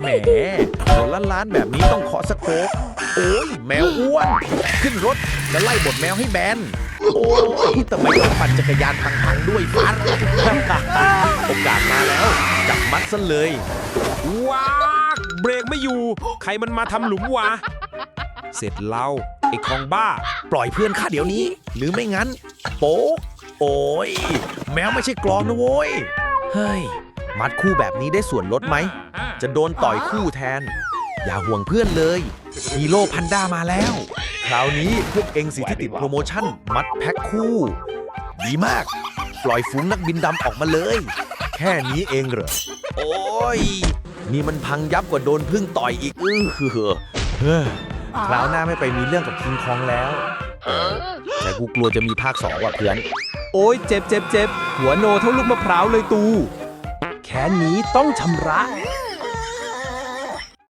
แหมหัวล้านล้านๆแบบนี้ต้องขอสโคกโอ้ยแมวอ้วน ขึ้นรถจะไล่บทแมวให้แบน โอ้ยทำไมต้องปั่นจักรยานพังๆด้วยฟันโอกาสมาแล้ว จับมัดซะเลย ว้ากเบรกไม่อยู่ ใครมันมาทำหลุมวะ เสร็จเราไอ้ของบ้า ปล่อยเพื่อนข้าเดี๋ยวนี้ หรือไม่งั้น โป๊กโอ้ย แมวไม่ใช่กลองนะโว้ย เฮ้ย มัดคู่แบบนี้ได้ส่วนลดไหม จะโดนต่อยคู่แทน อย่าห่วงเพื่อนเลย ฮีโร่พันด้ามาแล้ว คราวนี้พวกเองสิที่ติดโปรโมชั่น มัดแพ็คคู่ ดีมาก ปล่อยฝูงนักบินดำออกมาเลย แค่นี้เองเหรอ โอ้ย นี่มันพังยับกว่าโดนพึ่งต่อยอีกอื้อหือเฮ้อคราวหน้าไม่ไปมีเรื่องกับคิงคองแล้วแต่กูกลัวจะมีภาคสองว่ะเพื่อน โอ้ยเจ็บเจ็บเจ็บหัวโนเท่าลูกมะพร้าวเลยตู แค้นนี้ต้องชำระ